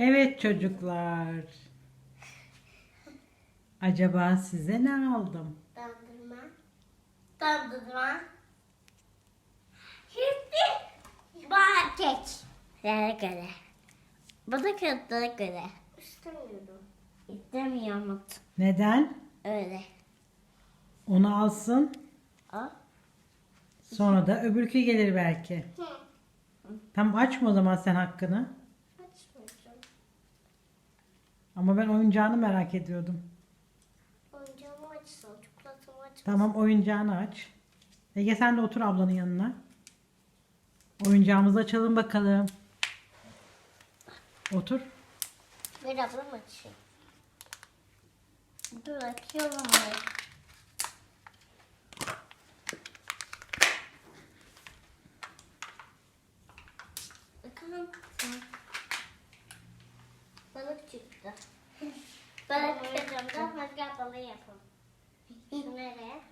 Evet çocuklar. Acaba size ne aldım? Dondurma. Dondurma. Şimdi market. Yere göre. Bana kağıtlara göre. İstemiyorum. İstemiyorum. Neden? Öyle. Onu alsın. Al. Sonra da öbürkü gelir belki. Hı. Tam açma o zaman sen hakkını. Ama ben oyuncağını merak ediyordum. Oyuncağımı açsın. Çikolatamı açsın. Tamam oyuncağını aç. Ege sen de otur ablanın yanına. Oyuncağımızı açalım bakalım. Otur. Ver ablam açayım. Dur açıyorum. Bakalım. Balık çıktı. Balık çıktı. Hadi balığı yapalım. Nereye?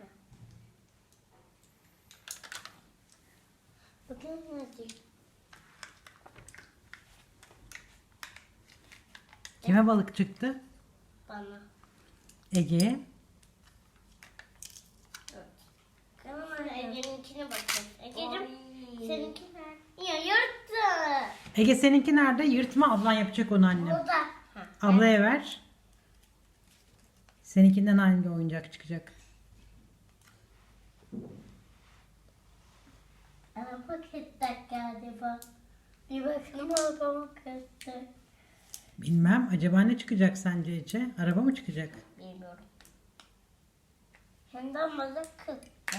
Bakalım hadi. Kime balık çıktı? Bana. Ege'ye. Tamam Ege'ninkine bakın. Ege'cim seninki nerede? Ya yırttı. Ege seninki nerede? Yırtma ablan yapacak onu annem. Burada. Ha. Ablaya ver. Seninkinden hangi oyuncak çıkacak? Araba kırttık galiba. Bir bakalım araba kırttı. Bilmem. Acaba ne çıkacak sence Ece? Araba mı çıkacak? Bilmiyorum. Hem de balık kırttı.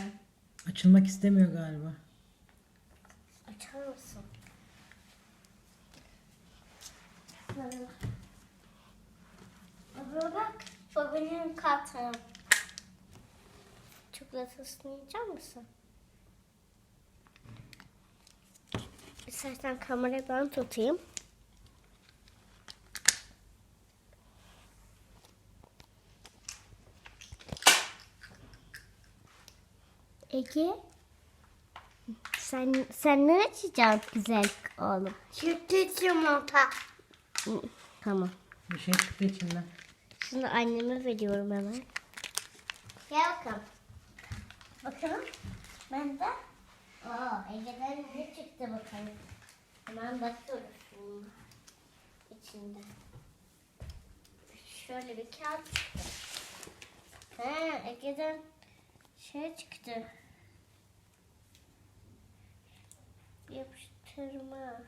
Açılmak istemiyor galiba. Açar mısın? Baba bak. Bu benim kartım. Çikolatasını yiyecek misin? İstersen kamerayı ben tutayım. Ege. Sen sen ne açacaksın güzel oğlum? Süt yumurta. Tamam. Bir şey çıktı içinden. Şimdi anneme veriyorum hemen. Gel bakalım. Bakalım. Ben de. Aa, Ege'den ne çıktı bakalım. Hemen bakıyoruz şimdi. İçinde. Şöyle bir kağıt çıktı. He, Ege'den şey çıktı. Yapıştırma.